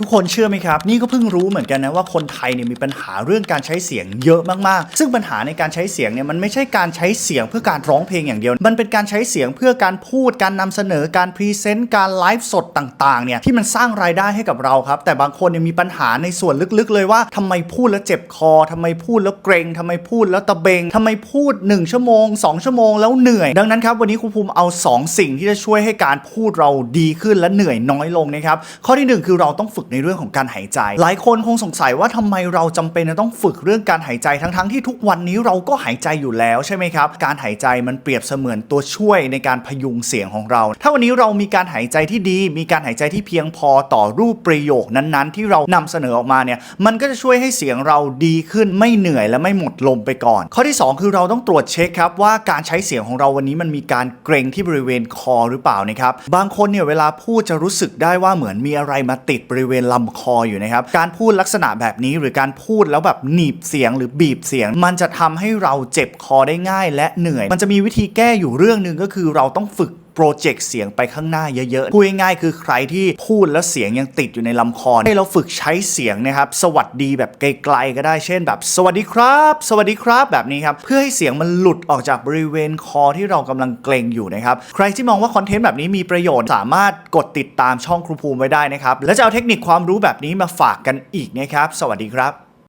ทุกคนเชื่อไหมครับ นี่ก็เพิ่งรู้เหมือนกันนะว่าคนไทยเนี่ยมีปัญหาเรื่องการใช้เสียงเยอะมากๆ ซึ่งปัญหาในการใช้เสียงเนี่ยมันไม่ใช่การใช้เสียงเพื่อการร้องเพลงอย่างเดียว มันเป็นการใช้เสียงเพื่อการพูดการนำเสนอการพรีเซนต์การไลฟ์สดต่างๆเนี่ยที่มันสร้างรายได้ให้กับเราครับ แต่บางคนเนี่ยมีปัญหาในส่วนลึกๆ เลยว่าทำไมพูดแล้วเจ็บคอทำไมพูดแล้วเกรงทำไมพูดแล้วตะเบงทำไมพูด 1 ชั่วโมง 2 ชั่วโมงแล้วเหนื่อย ดังนั้นครับวันนี้ครูภูมิเอา 2 สิ่งที่จะช่วยให้การพูดเราดีขึ้นและเหนื่อยน้อยลงนะครับข้อที่หนึ่งคือเราต้องฝึกในเรื่องของการหายใจ หลายคนคงสงสัยว่าทำไมเราจำเป็นจะต้องฝึกเรื่องการหายใจทั้งๆที่ทุกวันนี้เราก็หายใจอยู่แล้วใช่ไหมครับ การหายใจมันเปรียบเสมือนตัวช่วยในการพยุงเสียงของเรา ถ้าวันนี้เรามีการหายใจที่ดี มีการหายใจที่เพียงพอต่อรูปประโยคนั้นๆ ที่เรานำเสนอออกมาเนี่ยมันก็จะช่วยให้เสียงเราดีขึ้นไม่เหนื่อยและไม่หมดลมไปก่อน ข้อที่สองคือเราต้องตรวจเช็คครับว่าการใช้เสียงของเราวันนี้มันมีการเกรงที่บริเวณคอหรือเปล่านะครับบางคนเนี่ยเวลาพูดจะรู้สึกได้ว่าเหมือนมีอะไรมาติดบริเวณลำคออยู่นะครับ การพูดลักษณะแบบนี้หรือการพูดแล้วแบบหนีบเสียงหรือบีบเสียง มันจะทำให้เราเจ็บคอได้ง่าย และเหนื่อย มันจะมีวิธีแก้อยู่เรื่องหนึ่งก็คือเราต้องฝึก โปรเจกต์เสียงไปข้างหน้าเยอะๆพูดง่ายๆคือใครที่พูดแล้วเสียงยังติดอยู่ในลำคอให้เราฝึกใช้เสียงนะครับ สวัสดีแบบไกลๆก็ได้เช่นแบบ สวัสดีครับ สวัสดีครับแบบนี้ครับ เพื่อให้เสียงมันหลุดออกจากบริเวณคอที่เรากำลังเกรงอยู่นะครับ ใครที่มองว่าคอนเทนต์แบบนี้มีประโยชน์สามารถกดติดตามช่องครูภูมิไว้ได้นะครับ และจะเอาเทคนิคความรู้แบบนี้มาฝากกันอีกนะครับ สวัสดีครับ